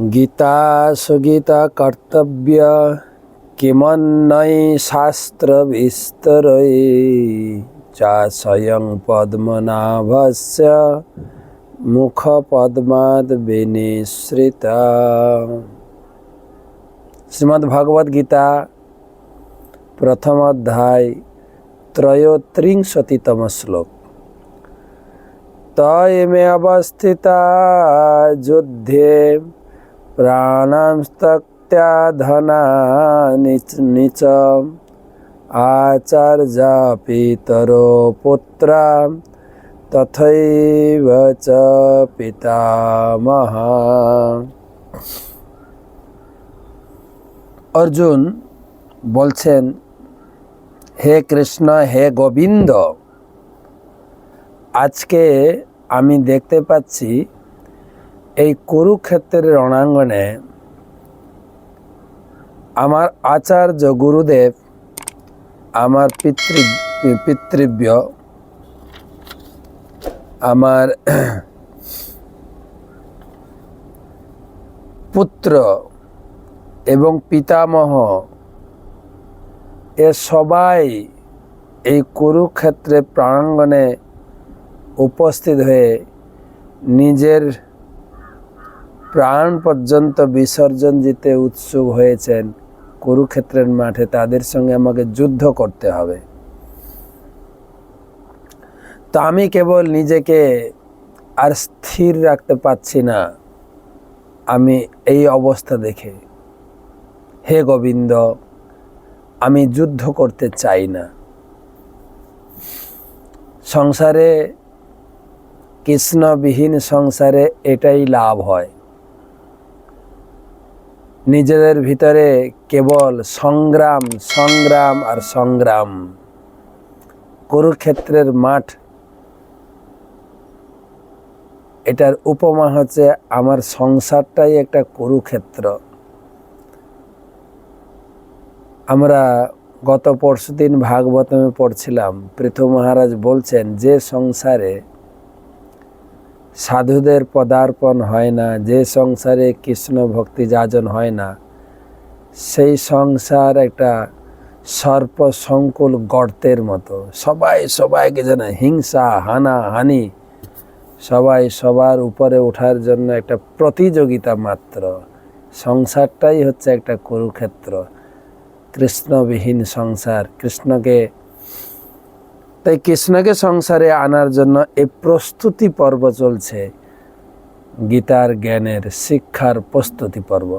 गीता सुगीता कर्तव्य किमन्नै शास्त्र विस्तर विस्तरे चाशयं पद्मनाभस्य मुखपद्माद् विनिश्रिता श्रीमद्भगवद गीता प्रथम अध्याय त्रयोत्रिंशतितम श्लोक। तय में अवस्थिता युद्धे প্রাণাস্তক্ত্যা ধনা নিচ নিচ আচার্য পিতরো পুত্রা তথৈব চ পিতামহ অর্জুন বলছেন হে কৃষ্ণ হে গোবিন্দ আজকে আমি দেখতে পাচ্ছি এই কুরুক্ষেত্রের রণাঙ্গনে আমার আচার্য গুরুদেব, আমার পিতৃ, পিতৃব্য, আমার পুত্র এবং পিতামহ, এ সবাই এই কুরুক্ষেত্রে প্রাঙ্গণে উপস্থিত হয়ে নিজের প্রাণ পর্যন্ত বিসর্জন দিতে উৎসুক হয়েছেন কুরুক্ষেত্রের মাঠে, তাদের সঙ্গে আমাকে যুদ্ধ করতে হবে। তো আমি কেবল নিজেকে আর স্থির রাখতে পারছি না, আমি এই অবস্থা দেখে। হে গোবিন্দ, আমি যুদ্ধ করতে চাই না। সংসারে, কৃষ্ণবিহীন সংসারে এটাই লাভ হয়। নিজেদের ভিতরে কেবল সংগ্রাম সংগ্রাম আর সংগ্রাম। কুরুক্ষেত্রের মাঠ, এটার উপমা হচ্ছে, আমার সংসারটাই একটা কুরুক্ষেত্র। আমরা গত পরশুদিন ভাগবতমে পড়ছিলাম পৃথু মহারাজ বলছেন, যে সংসারে সাধুদের পদার্পণ হয় না, যে সংসারে কৃষ্ণ ভক্তি যাজন হয় না, সেই সংসার একটা সর্প সংকুল গর্তের মতো। সবাই সবাইকে যেন হিংসা, হানা, হানি, সবাই সবার উপরে ওঠার জন্য একটা প্রতিযোগিতা মাত্র। সংসারটাই হচ্ছে একটা কুরুক্ষেত্র। কৃষ্ণবিহীন সংসার, কৃষ্ণকে তাই কৃষ্ণকে সংসারে আনার জন্য এই প্রস্তুতি পর্ব চলছে। গীতার জ্ঞানের শিক্ষার প্রস্তুতি পর্ব।